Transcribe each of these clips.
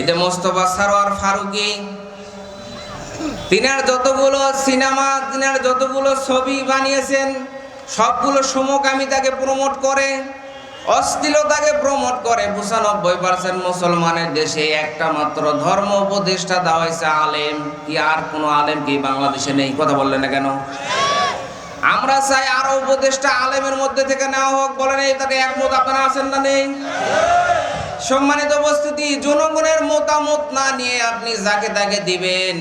এতে মোস্তফা সারোয়ার ফারুকি। তিনার যতগুলো সিনেমা, তিনার যতগুলো ছবি বানিয়েছেন, সবগুলো সমকামিতাকে প্রমোট করে, অশ্লীলতাকে প্রমোট করে। পঁচানব্বই পার্সেন্ট মুসলমানের দেশে একটা মাত্র ধর্ম উপদেষ্টা দেওয়া হয়েছে আলেম। কি আর কোনো আলেম কি বাংলাদেশে নেই? কথা বললেন না কেন? আমরা চাই আরও উপদেষ্টা আলেমের মধ্যে থেকে নেওয়া হোক। বলেন এই তাকে একমত আপনারা আছেন না নেই? সম্মানিত উপস্থিতি জনগণের মতামত না নিয়ে আপনি যাকে তাকে দিবেন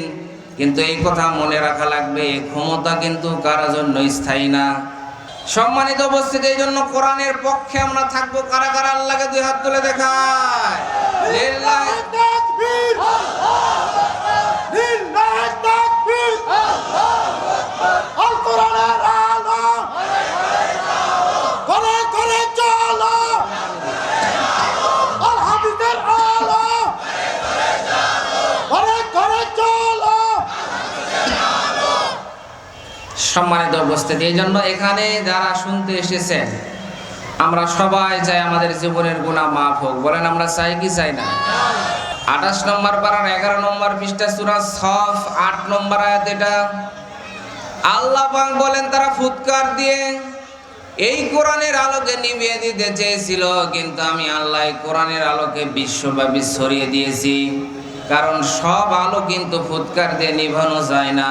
কিন্তু এই কথা মনে রাখা লাগবে ক্ষমতা কিন্তু কারোর জন্য স্থায়ী না সম্মানিত উপস্থিতি এই জন্য কোরআনের পক্ষে আমরা থাকব কারা কারা আল্লাহকে দুই হাত তুলে দেখায় করে করে চলো আল হাদিসের আলো করে করে চলো সম্মানিত উপস্থিতি। এই জন্য এখানে যারা শুনতে এসেছেন, আমরা সবাই চাই আমাদের জীবনের গুণা মাফ হোক। বলেন আমরা চাই কি চাই না? আঠাশ নম্বর পাড়ার এগারো নম্বর পৃষ্ঠা, সুরা সফ, আট নম্বর আয়াত এটা। আল্লাহ বলেন, তারা ফুৎকার দিয়ে এই কোরআনের আলোকে নিভিয়ে দিতে চেয়েছিল, কিন্তু আমি আল্লাহ কোরআনের আলোকে বিশ্বব্যাপী ছড়িয়ে দিয়েছি। কারণ সব আলো কিন্তু ফুৎকার দিয়ে নিভানো যায় না।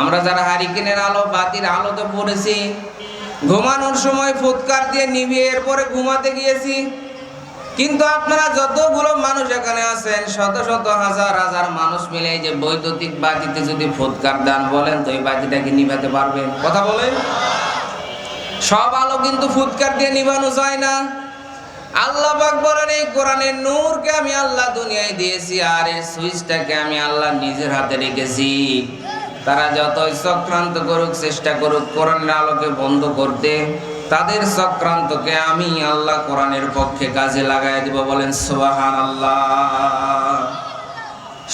আমরা যারা হারিকেনের আলো, বাতির আলোতে পড়েছি, ঘুমানোর সময় ফুৎকার দিয়ে নিভিয়ে এরপরে ঘুমাতে গিয়েছি। কিন্তু আপনারা যতগুলো মানুষ এখানে আছেন, শত শত হাজার হাজার মানুষ মিলে যে বৈদ্যুতিক বাতিতে যদি ফুৎকার দান বলেন, তো এই বাতিটাকে নিভাতে পারবেন? কথা বলেন। সব আলো কিন্তু ফুৎকার দিয়ে নিভানো যায় না। আল্লাহ বলেন, এই কোরআনের নূরকে আমি আল্লাহ দুনিয়ায় দিয়েছি, আর এই সুইচটাকে আমি আল্লাহ নিজের হাতে রেখেছি। তারা যতই চক্রান্ত করুক, চেষ্টা করুক, কোরআনের আলোকে বন্ধ করতে, তাদের চক্রান্তকে আমি আল্লাহ কোরআনের পক্ষে কাজে লাগাই দিব বলেন সোহান আল্লাহ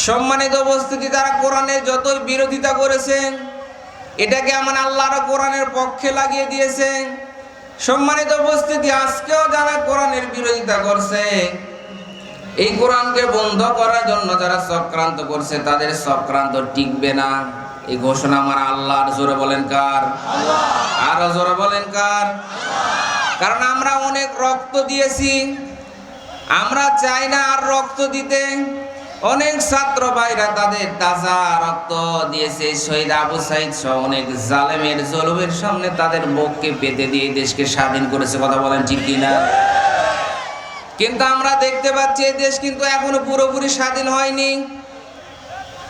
সম্মানিত উপস্থিতি, তারা কোরআনের যতই বিরোধিতা করেছেন, এটাকে আমার আল্লাহর কোরআনের পক্ষে লাগিয়ে দিয়েছেন। সম্মানিত উপস্থিতি, আজকেও যারা কোরআনের বিরোধিতা করছে, এই কোরআনকে বন্ধ করার জন্য যারা চক্রান্ত করছে, তাদের চক্রান্ত টিকবে না। এই ঘোষণা আমার আল্লাহর জোরে বলেন কার? আরও জোরে বলেন কার? কারণ আমরা অনেক রক্ত দিয়েছি। আমরা চাই না আর রক্ত দিতে। অনেক ছাত্র ভাইরা তাদের তাজা রক্ত দিয়েছে। শহীদ আবু সাইদ সহ অনেক জালেমের জলমের সামনে তাদের মুখকে পেতে দিয়ে দেশকে স্বাধীন করেছে। কথা বলেন ঠিক কিনা? কিন্তু আমরা দেখতে পাচ্ছি এই দেশ কিন্তু এখনও পুরোপুরি স্বাধীন হয়নি।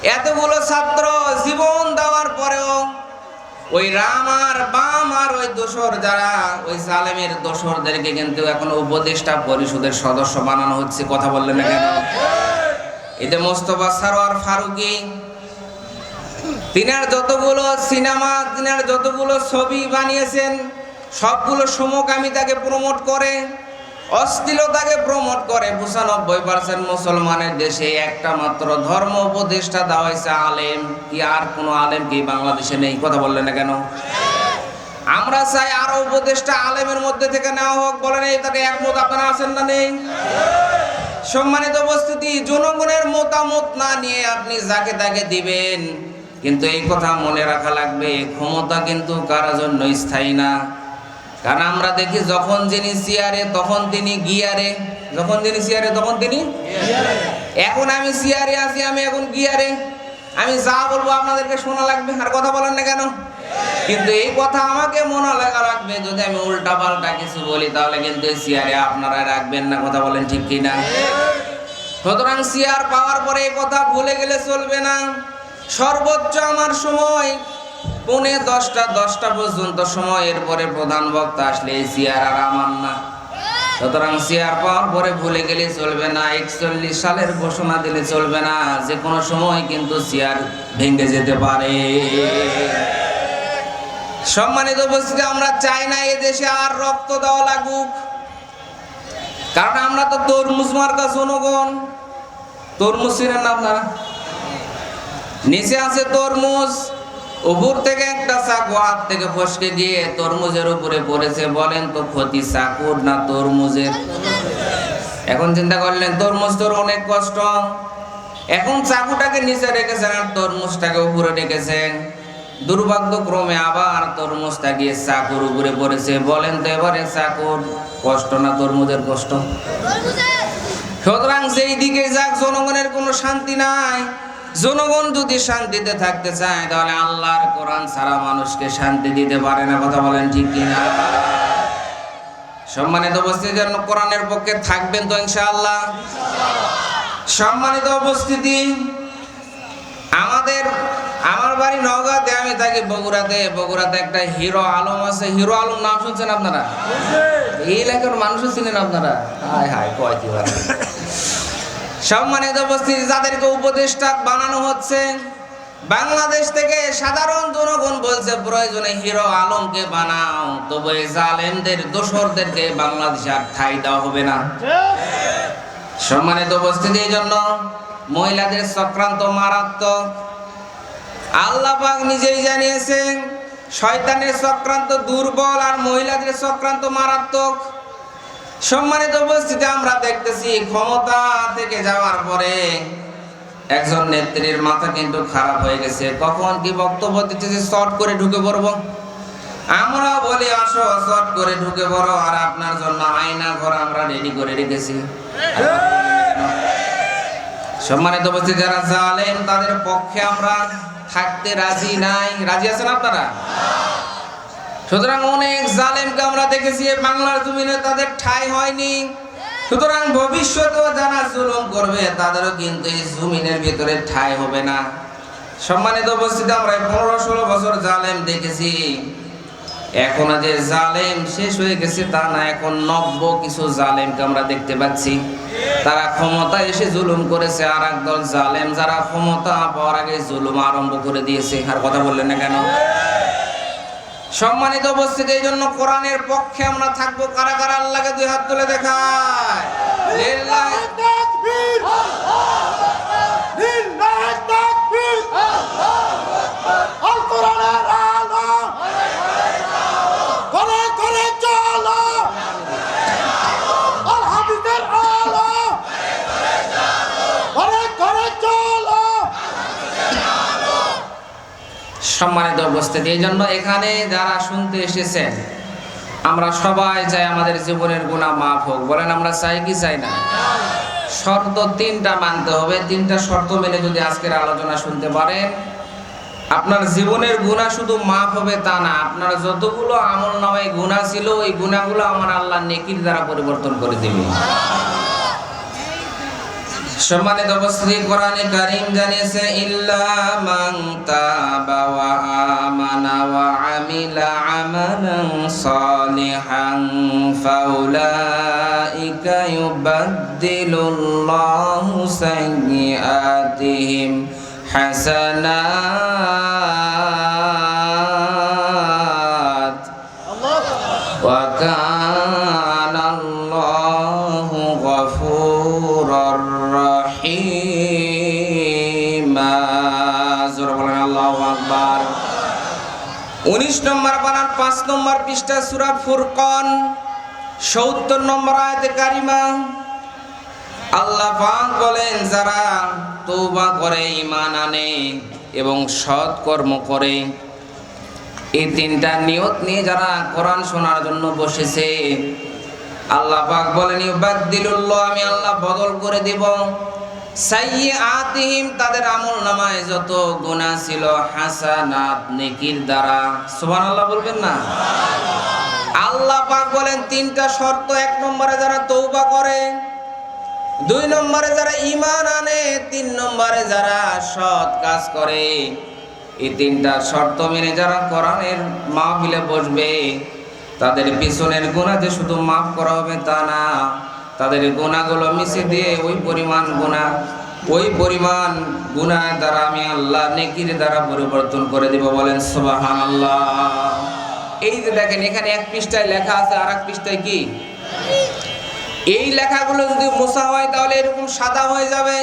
এতগুলো ছাত্র জীবন দেওয়ার পরেও ওই রাম আর বাম আর ওই দোসর যারা, ওই সালেমের দোসরদেরকে কিন্তু এখন উপদেষ্টা পরিষদের সদস্য বানানো হচ্ছে, কথা বললেন না কেন? এতে মোস্তফা সারোয়ার ফারুকি, তিনার যতগুলো সিনেমা, তিনার যতগুলো ছবি বানিয়েছেন, সবগুলো সমকামিতাকে প্রমোট করে অশ্লীলতাকে প্রমোট করে পঁচানব্বই পার্সেন্ট মুসলমানের দেশে একটা মাত্র ধর্ম উপদেষ্টা দেওয়া হয়েছে আলেম। কি আর কোনো আলেম কি বাংলাদেশে নেই? কথা বললেন না কেন? আমরা চাই আরও উপদেষ্টা আলেমের মধ্যে থেকে নেওয়া হোক, বলেন এই তাকে একমত আপনারা আছেন না নেই? সম্মানিত উপস্থিতি, জনগণের মতামত না নিয়ে আপনি যাকে তাকে দিবেন, কিন্তু এই কথা মনে রাখা লাগবে, ক্ষমতা কিন্তু কারোর জন্য স্থায়ী না। কারণ আমরা দেখি যখন যিনি চেয়ারে তখন তিনি গিয়ারে। যখন তিনি চেয়ারে তখন তিনি এখন আমি চেয়ারে আছি, আমি এখন গিয়ারে। আমি যা বলব আপনাদেরকে শোনা লাগবে, আর কথা বলেন না কেন? কিন্তু এই কথা আমাকে মনে লাগা রাখবে যদি আমি উল্টা পাল্টা কিছু বলি, তাহলে কিন্তু এই চেয়ারে আপনারা রাখবেন না, কথা বলেন ঠিক কিনা? সুতরাং চেয়ার পাওয়ার পরে এই কথা ভুলে গেলে চলবে না। সর্বোচ্চ আমার সময়। পৌনে দশটা দশটা পর্যন্ত সময়ের পরে প্রধান বক্তা আসলে চেয়ার আর আমার না। সুতরাং চেয়ার পাওয়ার পরে ভুলে গেলে চলবে না, একচল্লিশ সালের ঘোষণা দিলে চলবে না, যে কোনো সময় কিন্তু চেয়ার ভেঙে যেতে পারে। সম্মানিত উপস্থিতি, আমরা চাই না এ দেশে আর রক্ত দেওয়া লাগুক। কারণ আমরা তো তরমুজ মার্কা জনগণ। তরমুজ চিনেন না আপনারা? নিচে আছে তরমুজ। উপর থেকে একটা চাকু হাত থেকে ফসকে গিয়ে তরমুজের উপরে পড়েছে, বলেন তো ক্ষতি চাকুর না তরমুজের? এখন চিন্তা করলেন, তরমুজ তোর অনেক কষ্ট। এখন চাকুটাকে নিচে রেখেছেন আর তরমুজটাকে উপরে রেখেছেন। দুর্ভাগ্যক্রমে আবার তরমুজটা গিয়ে চাকুর উপরে পড়েছে, বলেন তো এবারে চাকুর কষ্ট না তরমুজের কষ্ট? সুতরাং যেই দিকে যাক, জনগণের কোনো শান্তি নাই। জনগণ যদি শান্তিতে থাকতে চায়, তাহলে আল্লাহর কোরআন ছাড়া মানুষকে শান্তি দিতে পারে না। কথা বলেন ঠিক কিনা? সম্মানিত উপস্থিতি, যেন কোরআনের পক্ষে থাকবেন তো ইনশাআল্লাহ। সম্মানিত উপস্থিতি, আমাদের, আমার বাড়ি নওগাঁতে, আমি থাকি বগুড়াতে। বগুড়াতে একটা হিরো আলম আছে। হিরো আলম নাম শুনছেন আপনারা? এই এলাকার মানুষও চিনেন আপনারা? হায় হায়, কয় কি। সম্মানিত উপস্থিতি, যাদেরকে উপদেষ্টা বানানো হচ্ছে, বাংলাদেশ থেকে সাধারণ জনগণ বলছে, প্রয়োজনে হিরো আলমকে বানাও। তবে জালেমদের দোসরদেরকে বাংলাদেশ আর ঠাই দেওয়া হবে না। সম্মানিত উপস্থিতি জন্য মহিলাদের চক্রান্ত মারাত্মক। আল্লাহ পাক নিজেই জানিয়েছেন, শয়তানের চক্রান্ত দুর্বল আর মহিলাদের চক্রান্ত মারাত্মক। সম্মানিত উপস্থিতি, আমরা দেখতেছি ক্ষমতা থেকে যাওয়ার পরে একজন নেত্রীর মাথা কিন্তু খারাপ হয়ে গেছে। কখন কি বক্তব্য দিতেছে শর্ট করে ঢুকে পড়ব? আমরা বলি, আসো শর্ট করে ঢুকে পড়ো, আর আপনার জন্য আয়না ঘর আমরা রেডি করে রেখেছি। সম্মানিত উপস্থিতি, যারা জালেম, তাদের পক্ষে আমরা থাকতে রাজি নাই। রাজি আছেন আপনারা? সুতরাং অনেক জালেমকে আমরা দেখেছি বাংলার জমিনে তাদের ঠাই হয়নি। সুতরাং ভবিষ্যতেও যারা জুলুম করবে, তাদেরও কিন্তু এই জমিনের ভিতরে ঠাই হবে না। সম্মানিত উপস্থিতি, আমরা পনেরো ষোলো বছর জালেম দেখেছি। এখন যে জালেম শেষ হয়ে গেছে, তা না, এখন নব্য কিছু জালেমকে আমরা দেখতে পাচ্ছি। তারা ক্ষমতা এসে জুলুম করেছে আর একদল জালেম যারা ক্ষমতা পাওয়ার আগে জুলুম আরম্ভ করে দিয়েছে। আর কথা বললেন না কেন? সম্মানিত উপস্থিতি এই জন্য কোরআনের পক্ষে আমরা থাকব। কারা কারা আল্লাহকে দুই হাত তুলে দেখায়? সম্মানিত উপস্থিতি। এই জন্য এখানে যারা শুনতে এসেছেন, আমরা সবাই চাই আমাদের জীবনের গুণা মাফ হোক। বলেন, আমরা চাই কি চাই না? শর্ত তিনটা মানতে হবে। তিনটা শর্ত মেনে যদি আজকের আলোচনা শুনতে পারেন, আপনার জীবনের গুণা শুধু মাফ হবে তা না, আপনার যতগুলো আমল নামায় গুণা ছিল, ওই গুণাগুলো আমার আল্লাহ নেকির দ্বারা পরিবর্তন করে দিবে। সম্মানিত উপস্থিতি, কোরআনে কারীম জানিয়েছে, ইল্লা মান তাবা ওয়া আমানা ওয়া আমিলা আমালান সালিহান ফাউলাইকা ইউবাদদিলুল্লাহু সাইয়্যাতিহিম হাসানাত 19 নম্বর পানার 5 নম্বর পৃষ্ঠা সূরা ফুরকান 70 নম্বর আয়াতে কারিমা। আল্লাহ পাক বলেন, যারা তওবা করে, ঈমান আনে এবং সৎ কর্ম করে, এই তিনটা নিয়ত নিয়ে যারা কোরআন শোনার জন্য বসেছে, আল্লাহ পাক বলেন, ইউবাদদিলুল্লাহ, আমি আল্লাহ বদল করে দেব। সাইয়্যাতিহিম তাদের আমল নামায় যত গুনাহ ছিল, হাসানাত, নেকির দ্বারা। সুবহানাল্লাহ বলবেন না? আল্লাহ পাক বলেন, তিনটা শর্ত, এক নম্বরে যারা তৌবা করে, দুই নম্বরে যারা ঈমান আনে, তিন নম্বরে যারা সৎ কাজ করে। এই তিনটা শর্ত মেনে যারা কোরআনের মাহফিলে বসবে, তাদের পিছনের গুণা যে শুধু মাফ করা হবে তা না। তাদের গুণাগুলো মিশে দিয়ে ওই পরিমাণ গুণা, ওই পরিমাণ গুণা দ্বারা আমি আল্লাহ নেকির দ্বারা পরিবর্তন করে দিব বলেন সুবাহান আল্লাহ এই যে দেখেন, এখানে এক পৃষ্ঠায় লেখা আছে আর এক পৃষ্ঠায় কি? এই লেখাগুলো যদি মোছা হয় তাহলে এরকম সাদা হয়ে যাবে।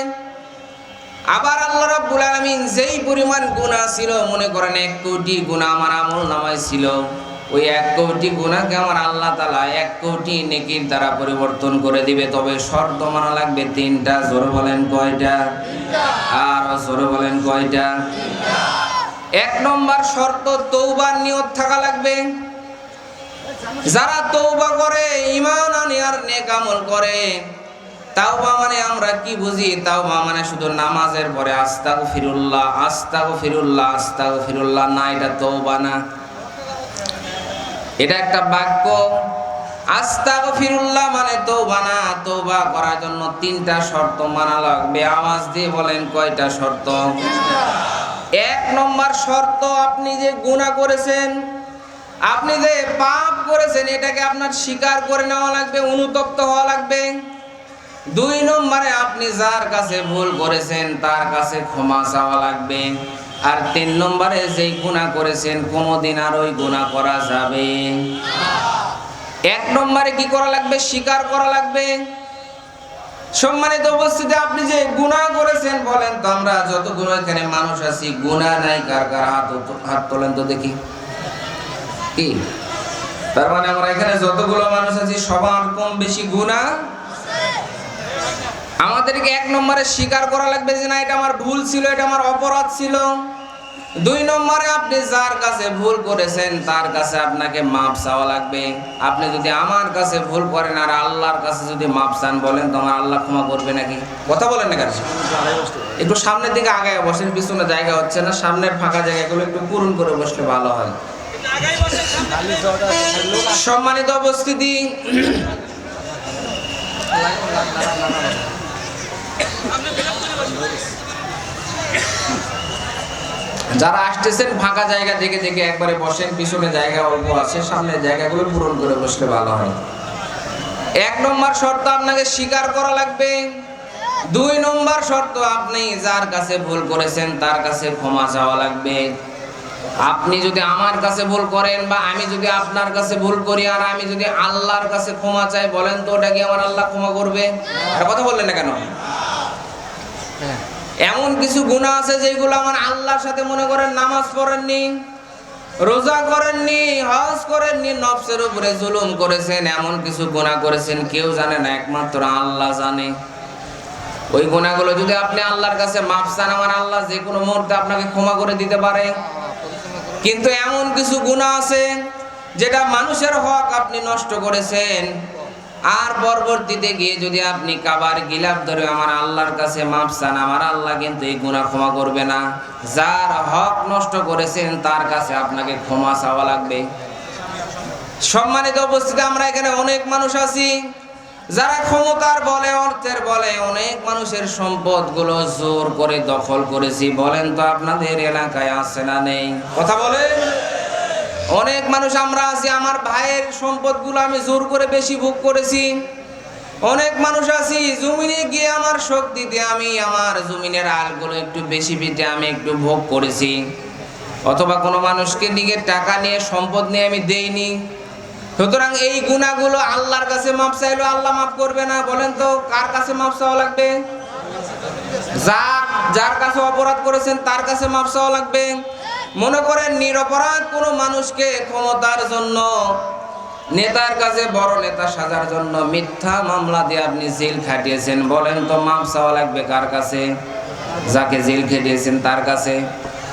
আবার আল্লাহ রাব্বুল আলামিন যেই পরিমাণ গুনাহ ছিল, মনে করেন এক কোটি গুনাহ আমার আমল নামায় ছিল ওই এক কোটি গুণাকে আমার আল্লাহ তালা এক কোটি নেকির দ্বারা পরিবর্তন করে দিবে। তবে শর্ত মানা লাগবে, তিনটা, জোরে বলেন কয়টা? আর জোরে বলেন কয়টা? এক নম্বর শর্ত তৌবার নিয়ত থাকা লাগবে। যারা তৌবা করে ইমান আনে আর নেক আমল করে, তাওবা মানে আমরা কি বুঝি? তাওবা মানে শুধু নামাজের পরে আস্তাগ ফিরুল্লাহ আস্তাগ ফিরুল্লাহ আস্তাগ ফিরুল্লাহ না, এটা তৌবা না। এটা একটা বাক্য। আস্তাগ ফিরুল্লাহ মানে তৌবা না বা করার জন্য তিনটা শর্ত মানা লাগবে। আওয়াজ দিয়ে বলেন কয়টা শর্ত? এক নম্বর শর্ত, আপনি যে গুনাহ করেছেন, আপনি যে পাপ করেছেন, এটাকে আপনার স্বীকার করে নেওয়া লাগবে, অনুতপ্ত হওয়া লাগবে। দুই নম্বরে আপনি যার কাছে ভুল করেছেন, তার কাছে ক্ষমা চাওয়া লাগবে। আর তিন নম্বরে যেই গুণা করেছেন, কোনোদিন আর ওই গুণা করা যাবে এক নম্বরে কি করা লাগবে? স্বীকার করা লাগবে। সম্মানিত উপস্থিতি, আপনি যে গুণা করেছেন বলেন তো আমরা যত গুণা এখানে মানুষ আছি গুণা নাই, কার কার হাত হাত তোলেন তো দেখি। কি? তার মানে আমরা এখানে যতগুলো মানুষ আছি, সবার কম বেশি গুণা আমাদেরকে এক নম্বরে স্বীকার করা লাগবে যে না, এটা আমার ভুল ছিল, এটা আমার অপরাধ ছিল। দুই নম্বরে আপনি যার কাছে ভুল করেছেন, তার কাছে আপনাকে মাপ চাওয়া লাগবে। আপনি যদি আমার কাছে ভুল করেন আর আল্লাহর কাছে যদি মাপ চান বলেন, তো আমার আল্লাহ ক্ষমা করবে নাকি? কথা বলেন না কেন? একটু সামনের দিকে আগে বসেন, পিছনে জায়গা হচ্ছে না, সামনের ফাঁকা জায়গাগুলো একটু পূরণ করে বসলে ভালো হয়। সম্মানিত উপস্থিতি যারা আসতেছেন ফাঁকা জায়গা দেখে দেখে একবারে বসেন, পিছনে জায়গা অল্প আছে, সামনে জায়গাগুলো পূরণ করে বসলে ভালো হয়। এক নম্বর শর্ত আপনাকে স্বীকার করা লাগবে। দুই নম্বর শর্ত, আপনি যার কাছে ভুল করেছেন তার কাছে ক্ষমা চাওয়া লাগবে। আপনি যদি আমার কাছে ভুল করেন বা আমি যদি আপনার কাছে ভুল করি আর আমি যদি আল্লাহর কাছে ক্ষমা চাই, বলেন তো ওটা কি আমার আল্লাহ ক্ষমা করবে? আর কথা বললেন না কেন? এমন কিছু গুণা আছে যেগুলো আমার আল্লাহর সাথে মনে করেন নামাজ পড়েননি, রোজা করেননি, হজ করেননি, নফসের উপরে জুলুম করেছেন, এমন কিছু গুণা করেছেন, কেউ জানে না, একমাত্র আল্লাহ জানে। ওই গুণাগুলো যদি আপনি আল্লাহর কাছে মাপ চান, আমার আল্লাহ যে কোনো মুহূর্তে আপনাকে ক্ষমা করে দিতে পারে। কিন্তু এমন কিছু গুণা আছে, যেটা মানুষের হক আপনি নষ্ট করেছেন আর পরবর্তীতে গিয়ে যদি আপনি কাবার গিলাপ ধরে আমার আল্লাহর কাছে মাপ চান, আমার আল্লাহ কিন্তু এই গুণা ক্ষমা করবে না। যার হক নষ্ট করেছেন, তার কাছে আপনাকে ক্ষমা চাওয়া লাগবে। সম্মানিত উপস্থিতি, আমরা এখানে অনেক মানুষ আছি। যারা ক্ষমতার বলে, অর্থের বলে, অনেক মানুষের সম্পদগুলো জোর করে দখল করেছি। বলেন তো, আপনাদের এলাকায় আছে না নেই? কথা বলেন। অনেক মানুষ আমরা আছি, আমার ভাইয়ের সম্পদগুলো আমি জোর করে বেশি ভোগ করেছি। অনেক মানুষ আছি, জমিনে গিয়ে আমার শক্তিতে আমি আমার জমিনের আলগুলো একটু বেশি পিঠে আমি একটু ভোগ করেছি। অথবা কোনো মানুষকে দিকে টাকা নিয়ে, সম্পদ নিয়ে আমি দেইনি। সুতরাং এই গুণাগুলো আল্লাহর কাছে মাপ চাইলো আল্লাহ মাফ করবে না। বলেন তো, কার কাছে মাপ চাওয়া লাগবে? যার যার কাছে অপরাধ করেছেন, তার কাছে মাপ চাওয়া লাগবে। মনে করেন নিরপরাধ কোনো মানুষকে ক্ষমতার জন্য, নেতার কাছে বড় নেতা সাজার জন্য মিথ্যা মামলা দিয়ে আপনি জেল খাটিয়েছেন। বলেন তো মাপ চাওয়া লাগবে কার কাছে? যাকে জেল খেটিয়েছেন তার কাছে।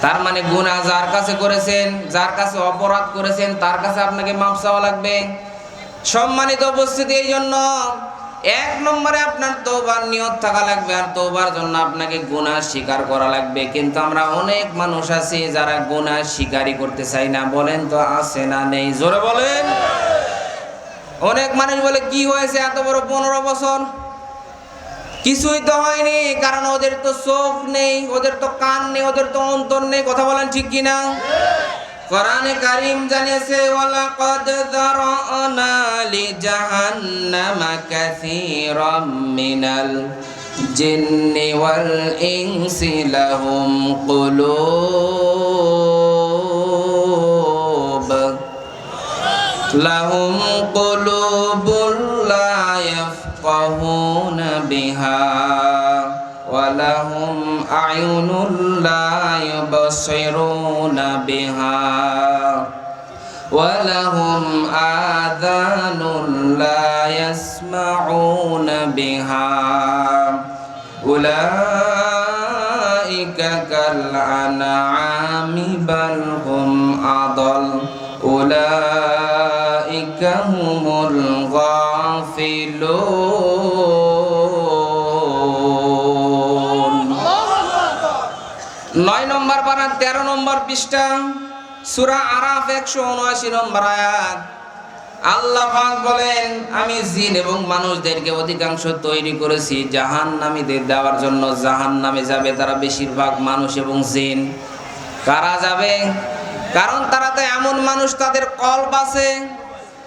তার মানে গুনাহ যার কাছে করেছেন, যার কাছে অপরাধ করেছেন, তার কাছে আপনাকে মাপ চাওয়া লাগবে। সম্মানিত উপস্থিতি এই জন্য এক নম্বরে আপনার তৌবার নিয়ত থাকা লাগবে আর তৌবার জন্য আপনাকে গুনাহ স্বীকার করা লাগবে। কিন্তু আমরা অনেক মানুষ আছি যারা গুনাহ স্বীকারই করতে চাই না। বলেন তো আছে না নেই? জোরে বলেন। অনেক মানুষ বলে কি হয়েছে এত বড় পনেরো বছর? কিছুই তো হয়নি কারণ ওদের তো চোখ নেই ওদের তো কান নেই ওদের তো অন্তর নেই। কথা বলেন ঠিক কিনা? কোরআনে কারিম জানিয়েছে ওয়ালাকাদ لجهنم كثيرا من الجن والإنس لهم قلوب لهم قلوب لا يفقهون بها ولهم أعين لا يبصرون بها ولهم آذان لا يسمعون بها أولئك كالأنعام بل هم أضل أولئك هم الغافلون নয় নম্বর পারা তেরো নম্বর পৃষ্ঠা সুরা আরাফ একশো উনআশি নম্বর আয়াত। আল্লাহ বলেন, আমি জিন এবং মানুষদেরকে অধিকাংশ তৈরি করেছি জাহান নামীদের দেওয়ার জন্য। জাহান নামে যাবে তারা বেশিরভাগ মানুষ এবং জিন। কারা যাবে? কারণ তারা তো এমন মানুষ, তাদের কল্প আছে।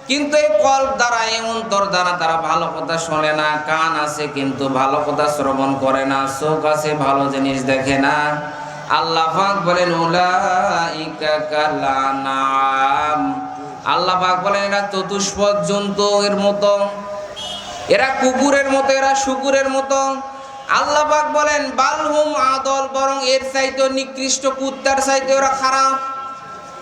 কিন্তু এই কল্প দ্বারা এমন তোর দ্বারা তারা ভালো কথা শোনে না, কান আছে কিন্তু ভালো কথা শ্রবণ করে না, চোখ আছে ভালো জিনিস দেখে না। আল্লাহ পাক বলেন, উলাইকা কালানাম আল্লাহ পাক বলেন, এরা চতুষ্পদ জন্তু এর মতো, এরা কুকুরের মতো, এরা শুকুরের মতো। আল্লাহ পাক বলেন বালহুম আদল, বরং এর চাইতে নিকৃষ্ট, কুত্তার চাইতে ওরা খারাপ।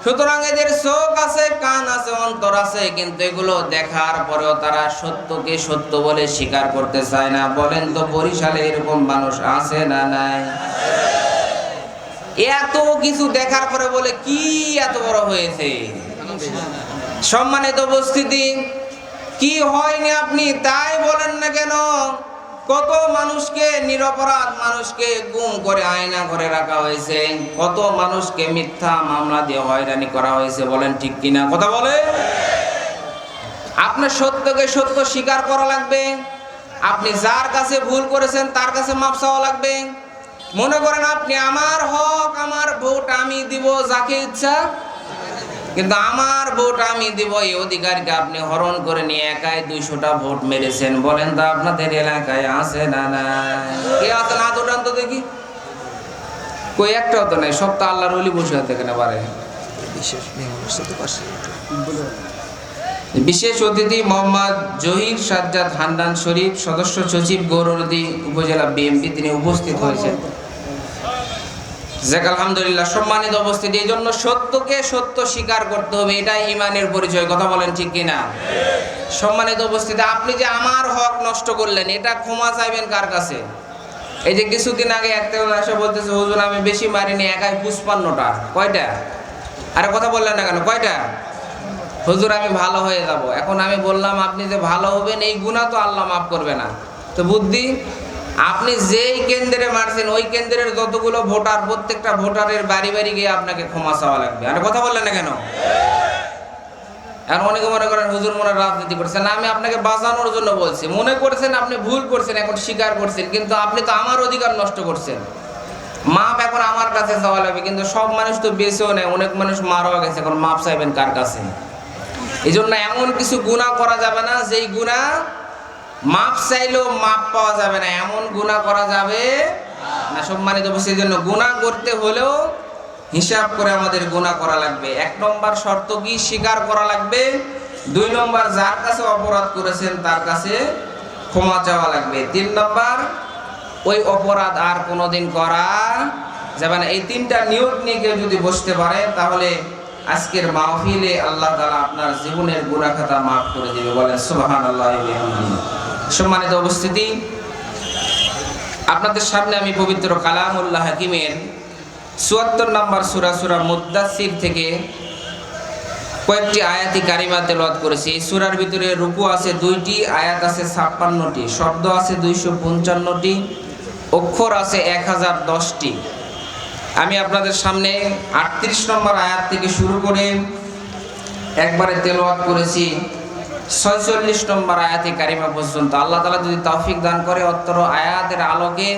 সুতরাং এদের চোখ আছে, কান আছে, অন্তর আছে, কিন্তু এগুলো দেখার পরেও তারা সত্যকে সত্য বলে স্বীকার করতে চায় না। বলেন তো, বরিশালে এরকম মানুষ আছে না নাই? এত কিছু দেখার পরে বলে, কি এত বড় হয়েছে? সম্মানিত উপস্থিতি, কি হয়নি আপনি? তাই বলেন না কেন? কত মানুষকে নিরপরাধ মানুষকে গুম করে আয়না করে রাখা হয়েছে। কত মানুষকে মিথ্যা মামলা দিয়ে হয়রানি করা হয়েছে বলেন ঠিক কিনা কথা বলে? আপনার সত্যকে সত্য স্বীকার করা লাগবে। আপনি যার কাছে ভুল করেছেন তার কাছে মাপ চাওয়া লাগবে। মনে করেন আপনি আমার হক আমার ভোট আমি দিব যাকে ইচ্ছা কিন্তু আমার ভোট আমি দিব এই অধিকারকে আপনি হরণ করে নিয়ে একাই দুইশোটা ভোট মেরেছেন। বলেন তো আপনাদের এলাকায় আছে না না কে আছে? না দুটান তো দেখি। কই একটাও তো নাই সব তো আল্লাহর অলি বসে আছে কেন পারে বিশেষ অতিথি মোহাম্মদ জহির সাজ্জাদ হান্নান শরীফ সদস্য সচিব গৌরনদী উপজেলা বিএমপি তিনি উপস্থিত হয়েছেন। যাক, আলহামদুলিল্লাহ, সম্মানিত উপস্থিতি, এই জন্য সত্যকে সত্য স্বীকার করতে হবে, এটাই ইমানের পরিচয়, কথা বলেন ঠিক কিনা? সম্মানিত উপস্থিতি, আপনি যে আমার হক নষ্ট করলেন, এটা ক্ষমা চাইবেন কার কাছে? এই যে কিছুদিন আগে একটা এসে বলতেছে, হুজুর, আমি বেশি মারিনি, একাই পুষ্পান্নটা। কয়টা? আরে কথা বললেন না কেন, কয়টা? হুজুর, আমি ভালো হয়ে যাব। এখন আমি বললাম, আপনি যে ভালো হবেন, এই গুণা তো আল্লাহ মাফ করবে না। তো বুদ্ধি আপনি যেই কেন্দ্রে মারছেন, ওই কেন্দ্রের যতগুলো ভোটার, প্রত্যেকটা ভোটারের বাড়ি বাড়ি গিয়ে আপনাকে ক্ষমা চাওয়া লাগবে। আর কথা বললেন না কেন? এখন অনেকে মনে করেন, হুজুর, মনে রাজনীতি করছেন। আমি আপনাকে বাঁচানোর জন্য বলছি। মনে করছেন আপনি ভুল করছেন, এখন স্বীকার করছেন, কিন্তু আপনি তো আমার অধিকার নষ্ট করছেন। মাপ এখন আমার কাছে চাওয়া লাগবে, কিন্তু সব মানুষ তো বেঁচেও নেই, অনেক মানুষ মারাও গেছে। এখন মাপ চাইবেন কার কাছে? এই জন্য এমন কিছু গুণা করা যাবে না, যেই গুণা মাপ চাইলেও মাপ পাওয়া যাবে না। এমন গুণা করা যাবে না সম্মানিত সেই জন্য। গুণা করতে হলেও হিসাব করে আমাদের গুণা করা লাগবে। এক নম্বর শর্ত কি? স্বীকার করা লাগবে। দুই নম্বর, যার কাছে অপরাধ করেছেন তার কাছে ক্ষমা চাওয়া লাগবে। তিন নম্বর, ওই অপরাধ আর কোনোদিন করা যাবে না। এই তিনটা নিয়োগ নিয়ে কেউ যদি বসতে পারে, তাহলে আজকের মাহফিলে আল্লাহ তালা আপনার জীবনের গুণাখাতা মাফ করে দেবে। বলেন সুবাহান আল্লাহ সম্মানিত উপস্থিতি, আপনাদের সামনে আমি পবিত্র কালামুল্লাহ হাকিমের চুয়াত্তর নম্বর সুরা সুরা মুদাসির থেকে কয়েকটি আয়াতি কারিমা তেলাওয়াত করেছি। এই সুরার ভিতরে রুকু আছে দুইটি, আয়াত আছে ছাপ্পান্নটি, শব্দ আছে দুইশো পঞ্চান্নটি, অক্ষর আছে এক হাজার দশটি। আমি আপনাদের সামনে আটত্রিশ নম্বর আয়াত থেকে শুরু করে একবারে তেলাওয়াত করেছি। ছয়চল্লিশ নম্বর আয়াতে কারিমা পর্যন্ত। আল্লাহ তালা যদি তৌফিক দান করে অত্তর আয়াতের আলোকে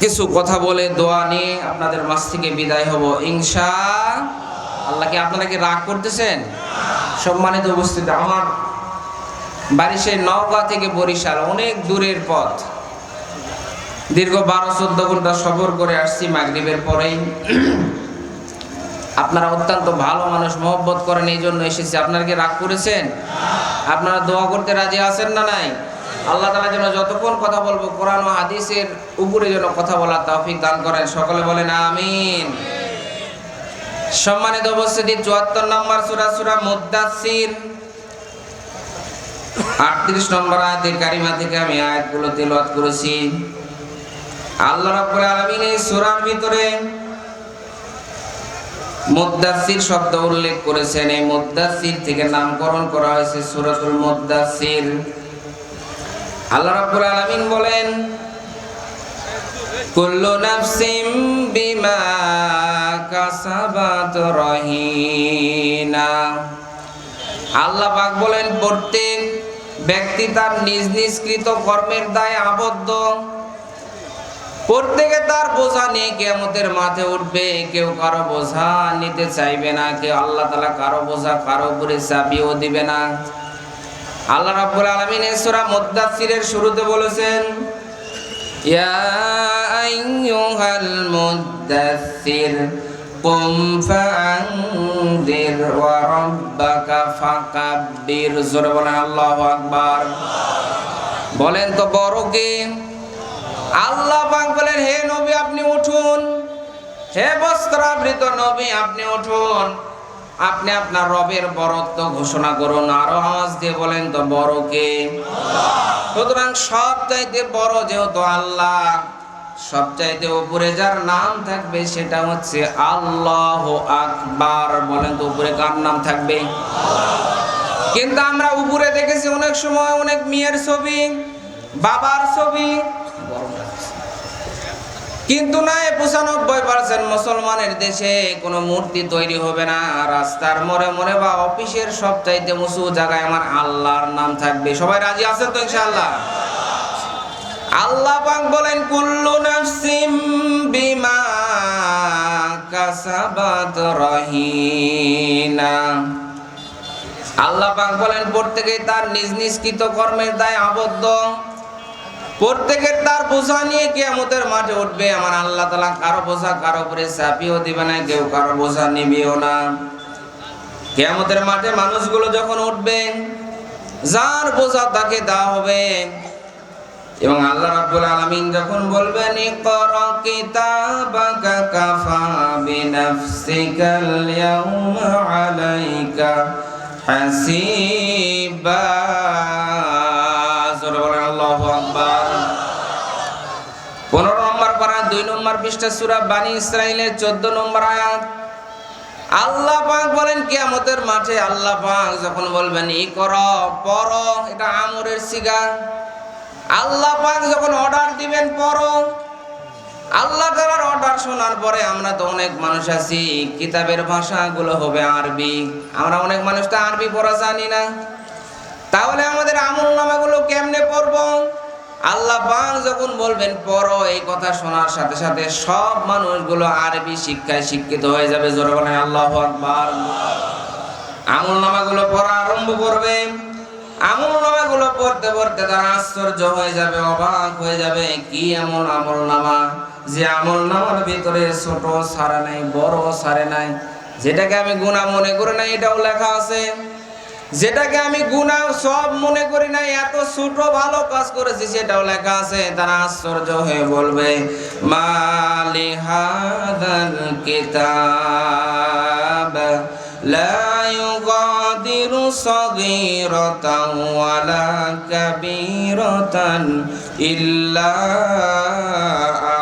কিছু কথা বলে, দোয়া নিয়ে আপনাদের মাছ থেকে বিদায় হব। ইনশা আল্লাহ কি আপনারা কি রাগ করতেছেন? সম্মানিত উপস্থিতি, আমার বাড়ি সেই নওগাঁ থেকে বরিশাল, অনেক দূরের পথ। দীর্ঘ বারো চোদ্দ ঘণ্টা সফর করে আসছি মাগরিবের পরেই। আপনারা অত্যন্ত ভালো মানুষ, মহব্বত করেন, এই জন্য এসেছি। আপনারা কি রাগ করেছেন? আপনারা দোয়া করতে রাজি আছেন না নাই? আল্লাহ তালা যেন যতক্ষণ কথা বলব, কোরআন ও হাদিসের উপরে যেন কথা বলার তৌফিক দান করেন। সকলে বলেন আমিন। সম্মানিত উপস্থিতি, চুয়াত্তর নম্বর সুরা সুরা মুদাসির আটত্রিশ নম্বর আয়াতের কারিমা থেকে আমি আয়াতগুলো তেলাওয়াত করেছি। আল্লাহ রাব্বুল আলামিন এই সূরার ভিতরে মুদাসসির শব্দ উল্লেখ করেছেন। এই মুদাসসির থেকে নামকরণ করা হয়েছে সূরাতুল মুদাসসির। আল্লাহ রাব্বুল আলামিন বলেন, কুল্লু নাফসিম বিমা কাসাবাত রহিনা। আল্লাহ পাক বলেন, প্রত্যেক ব্যক্তি তার নিজ নিজ কৃত কর্মের দায় আবদ্ধ। প্রত্যেকে তার বোঝা নিয়ে কেমতের মাঠে উঠবে। কেউ কারও বোঝা নিতে চাইবে না, কেউ আল্লাহ তালা কারও বোঝা কারও উপরে চাপিয়েও দিবে না। আল্লাহ রাব্বুল আলামিন সূরা মুদাসসিরের শুরুতে বলেছেন, ইয়া আইয়ুহাল মুদাসসির, কুম ফাআনদির ওয়া রাব্বাকা ফাকাব্বির। জোরে বলেন আল্লাহু আকবার। বলেন তো বড় কে? আল্লাহ পাক বলেন, হে নবী, আপনি উঠুন। হে বস্ত্রাবৃত নবী, আপনি উঠুন। আপনি আপনার রবের বরত্ব ঘোষণা করুন। আর আওয়াজ দিয়ে বলেন, তো বড় কে? সুতরাং সব চাইতে বড় যেহেতু আল্লাহ সব চাইতে উপরে যার নাম থাকবে সেটা হচ্ছে আল্লাহ আকবার। বলেন তো, উপরে কার নাম থাকবে? কিন্তু আমরা উপরে দেখেছি অনেক সময় অনেক মেয়ের ছবি, বাবার ছবি কিন্তু না পঁচানব্বই পার্সেন্ট মুসলমানের দেশে কোনো মূর্তি তৈরি হবে না। রাস্তার মোড়ে মোড়ে বা অফিসের সব চাইতে উঁচু জায়গায় আমার আল্লাহর নাম থাকবে। সবাই রাজি আছেন তো ইনশাআল্লাহ? আল্লাহ পাক বলেন, কুল্লু নাফসিম বিমা কাসাবাত রহিনা। আল্লাহ পাক বলেন, প্রত্যেকেই তার নিজ নিজ কৃত কর্মের দায় আবদ্ধ। প্রত্যেকের তার বোঝা নিয়ে কেয়ামতের মাঠে উঠবে। আমার আল্লাহ তালা কারও বোঝা কারও উপরে চাপিয়েও দিবে না, কেউ কারও বোঝা নিবেও না। কেয়ামতের মাঠে মানুষগুলো যখন উঠবে, যার বোঝা তাকে দেওয়া হবে। এবং আল্লাহ রাব্বুল আলামিন যখন বলবেন, ইকরা কিতাবাকা কাফা বিনাফসিকাল ইয়াউমা আলাইকা হাসিবা। জোরে আকবার 15 নম্বর পারা 2 নম্বর পৃষ্ঠা সূরা বানি ইসরাইলের 14 নম্বর আয়াত। আল্লাহ পাক বলেন, কিয়ামতের মাঠে আল্লাহ পাক যখন বলবেন, ই কর, পর, এটা আমরের সিগা। আল্লাহ পাক যখন অর্ডার দিবেন, পর, আল্লাহ তাআলার অর্ডার শোনার পরে আমরা তো অনেক মানুষ আছি, কিতাবের ভাষাগুলো হবে আরবি। আমরা অনেক মানুষ তো আরবি পড়া জানি না। তাহলে আমাদের আমল নামাগুলো কেমনে পড়ব? আল্লাহ যখন বলবেন, পড়ো, এই কথা শোনার সাথে সাথে সব মানুষগুলো আরবি শিক্ষায় শিক্ষিত হয়ে যাবে। জোরে আল্লাহ আকবার। আমল নামাগুলো পড়া আরম্ভ করবে। আমল নামাগুলো পড়তে পড়তে তারা আশ্চর্য হয়ে যাবে, অবাক হয়ে যাবে, কি এমন আমল নামা? যে আমল নামার ভিতরে ছোট সারে নাই, বড় সারে নাই, যেটাকে আমি গুণা মনে করে নাই এটাও লেখা আছে। যেটাকে আমি গুনাহ সব মনে করি না, এত ছোট ভালো কাজ করেছি, সেটাও লেখা আছে, তারা আশ্চর্য হয়ে বলবে, মালি হাদাল কিতাব লা ইউগাদিরু সগীরাতান ওয়ালা কাবীরাতান ইল্লা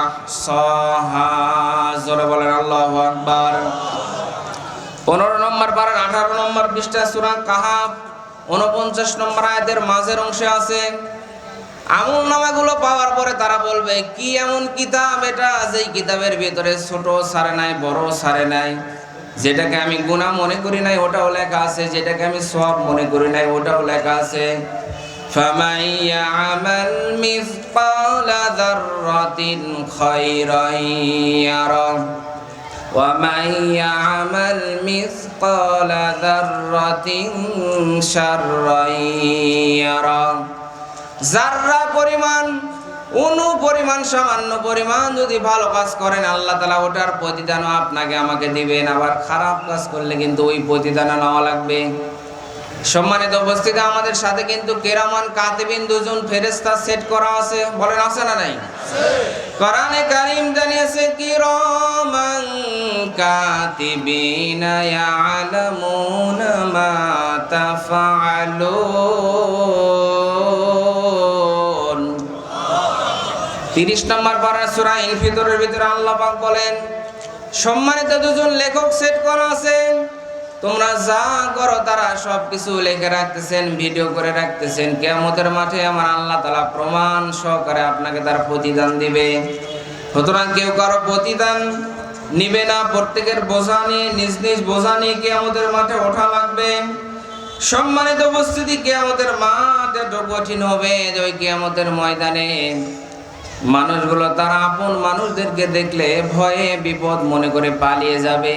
আহসাহা। জোরে বলেন, আল্লাহু আকবার। পনেরো নম্বর বারের আঠারো নম্বর পৃষ্ঠা সুরা কাহাব উনপঞ্চাশ নম্বর আয়াতের মাঝের অংশে আছে আমল নামাগুলো পাওয়ার পরে তারা বলবে কি এমন কিতাব এটা যেই কিতাবের ভিতরে ছোট সারে নাই বড় সারে নাই যেটাকে আমি গুণা মনে করি নাই ওটাও লেখা আছে যেটাকে আমি সব মনে করি নাই ওটাও লেখা আছে فمن يعمل مثقال ذرة خيرا يره ومن يعمل مثقال ذرة شرا يره যাররা পরিমাণ অনু পরিমাণ সামান্য পরিমাণ যদি ভালো কাজ করেন আল্লাহ তালা ওটার প্রতিদানও আপনাকে আমাকে দিবেন আবার খারাপ কাজ করলে কিন্তু ওই প্রতিদানও নেওয়া লাগবে সম্মানিত উপস্থিতি আমাদের সাথে কিন্তু কেরামান কাতিবিন দুজন ফেরেস্তা সেট করা আছে। বলেন আছে না নাই? কোরআনে কারীম জানিয়েছে কিরামান কাতিবিনা ইয়ালামুনা মা তাফআলুন। 30 নম্বর পারা সূরা ইনফিতরের ভিতরে আল্লাহ পাক বলেন সম্মানিত দুজন লেখক সেট করা আছে। তোমরা যা করো তারা সব কিছু লিখে রাখতেছেন ভিডিও করে রাখতেছেন। কেয়ামতের মাঠে আমার আল্লাহ তালা প্রমাণ সহকারে আপনাকে তার প্রতিদান দিবে। সুতরাং কেউ কারও প্রতিদান নিবে না, প্রত্যেকের বোঝা নিয়ে নিজ নিজ বোঝা নিয়ে কেয়ামতের মাঠে ওঠা লাগবে। সম্মানিত উপস্থিতি, কেয়ামতের মাঠ এত কঠিন হবে যে ওই কেয়ামতের ময়দানে মানুষগুলো তারা আপন মানুষদেরকে দেখলে ভয়ে বিপদ মনে করে পালিয়ে যাবে।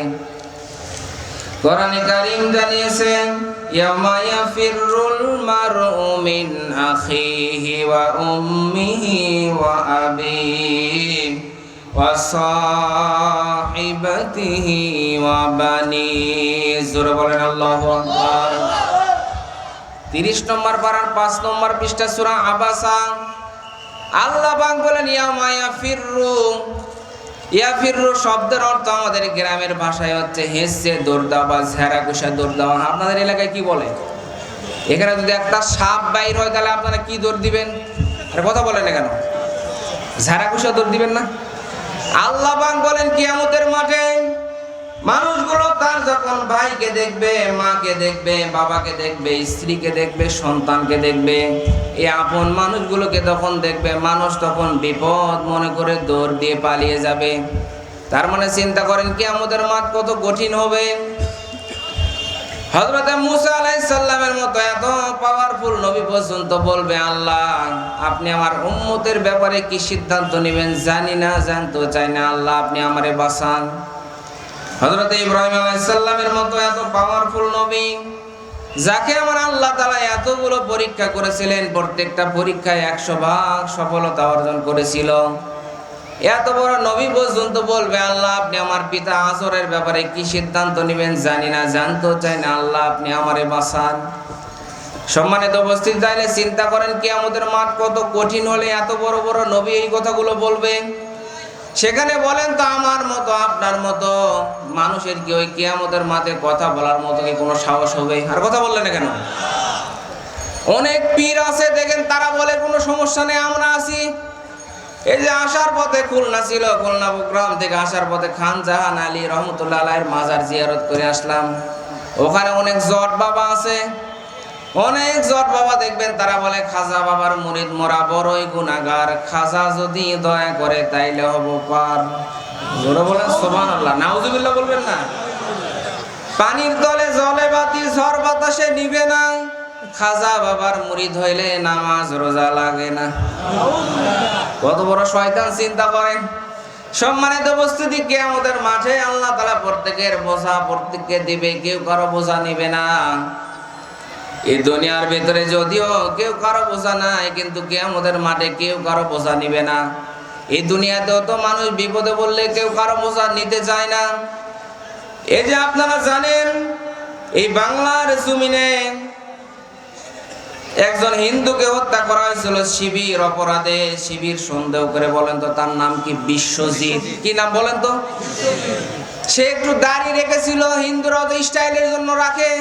কোরআনে কারীম জানিয়েছেন ইয়ামা ইয়াফিরুল মারউ মিন আখিহি ওয়া উম্মিহি ওয়া আবিহি ওয়া সাহিবাতিহি ওয়া বানি। জোরে বলেন, আল্লাহু আকবার। 30 নম্বর পারার 5 নম্বর পৃষ্ঠা সূরা আবাসা। আল্লাহ পাক বলেন ইয়ামা ইয়াফিরু ইয়াফিরু শব্দের অর্থ আমাদের গ্রামের ভাষায় হচ্ছে হেসে দৌড়দা বা ঝেরা কুষা দৌড়দা আপনাদের এলাকায় কি বলে? এখানে যদি একটা সাপ বাইর হয়, তাহলে আপনারা কি দৌড় দিবেন? আরে কথা বলেন না কেন? ঝেরা কুষা দৌড় দিবেন না? আল্লাহ বলেন, কিয়ামতের মাঠে মানুষগুলো তার যখন ভাইকে দেখবে, মাকে দেখবে, বাবাকে দেখবে, স্ত্রীকে দেখবে, সন্তানকে দেখবে, এই আপন মানুষগুলোকে তখন দেখবে, মানুষ তখন বিপদ মনে করে দৌড় দিয়ে পালিয়ে যাবে। তার মানে চিন্তা করেন কি আমাদের মাঠ কত কঠিন হবে। হজরতে মুসা আলাইসাল্লামের মতো এত পাওয়ারফুল নবী পর্যন্ত বলবে, আল্লাহ, আপনি আমার উম্মতের ব্যাপারে কি সিদ্ধান্ত নেবেন? জানি না জানতে চাই না। আল্লাহ, আপনি আমারে বাঁচান। হজরত ইব্রাহিম আলাইসাল্লামের মতো এত পাওয়ারফুল নবী, যাকে আমার আল্লাহ তালা এতগুলো পরীক্ষা করেছিলেন, প্রত্যেকটা পরীক্ষায় একশো ভাগ সফলতা অর্জন করেছিল। এত বড় নবী পর্যন্ত বলবে, আল্লাহ, আপনি আমার পিতা আসরের ব্যাপারে কি সিদ্ধান্ত নেবেন জানি না, জানতেও চাই না, আল্লাহ, আপনি আমারে বাঁচান। সম্মানিত উপস্থিত চাইলে চিন্তা করেন কি আমাদের মাঠ কত কঠিন হলে এত বড় বড় নবী এই কথাগুলো বলবে। সেখানে বলেন তো আমার মতো, আপনার মতো মানুষের কি ওই কিয়ামতের মাঠে কথা বলার মতো কি কোনো সাহস হবে? আর কথা বললেন না কেন? অনেক পীর আছে, দেখেন তারা বলে কোনো সমস্যা নেই, আমরা আছি। এই যে আসার পথে খুলনা ছিল, খুলনা প্রোগ্রাম থেকে আসার পথে খান জাহান আলী রহমতুল্লাহ আলাইয়ের মাজার জিয়ারত করে আসলাম। ওখানে অনেক জট বাবা আছে। অনেক জট বাবা দেখবেন, তারা বলে, খাজা বাবার মুরিদ মোরা বড়ই গুনাগার খাজা যদি দয়া করে, তাইলে হব পার। জোরে বলেন সোবান আল্লাহ নাউজুবিল্লাহ বলবেন না? পানির তলে জলে বাতি, ঝড় বাতাসে নিবে না। খাজা বাবার মুরিদ হইলে নামাজ রোজা লাগে না। কত বড় শয়তান চিন্তা করেন সম্মানিত উপস্থিতি কে আমাদের মাঠে আল্লাহ তালা প্রত্যেকের বোঝা প্রত্যেককে দিবে, কেউ কারও বোঝা নিবে না। এই দুনিয়ার ভেতরে যদিও কেউ কারও বোঝা নাই, কিন্তু কে আমাদের মাঠে কেউ কারও বোঝা নিবে না। এই দুনিয়াতেও তো মানুষ বিপদে বললে কেউ কারও বোঝা নিতে চায় না। এই যে আপনারা জানেন, এই বাংলার জমিনে একজন হিন্দুকে হত্যা করা হয়েছিল শিবির অপরাধে, শিবির সন্দেহ করে বলেন তো, তার নাম কি বিশ্বজিৎ? কি নাম বলেন তো? সে একটু দাড়ি রেখেছিল, হিন্দুরা তো স্টাইলের জন্য রাখে।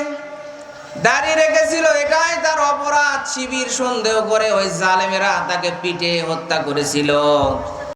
দাড়ি রেখেছিল এটাই তার অপরাধ। শিবির সন্দেহ করে ওই জালেমেরা তাকে পিটে হত্যা করেছিল।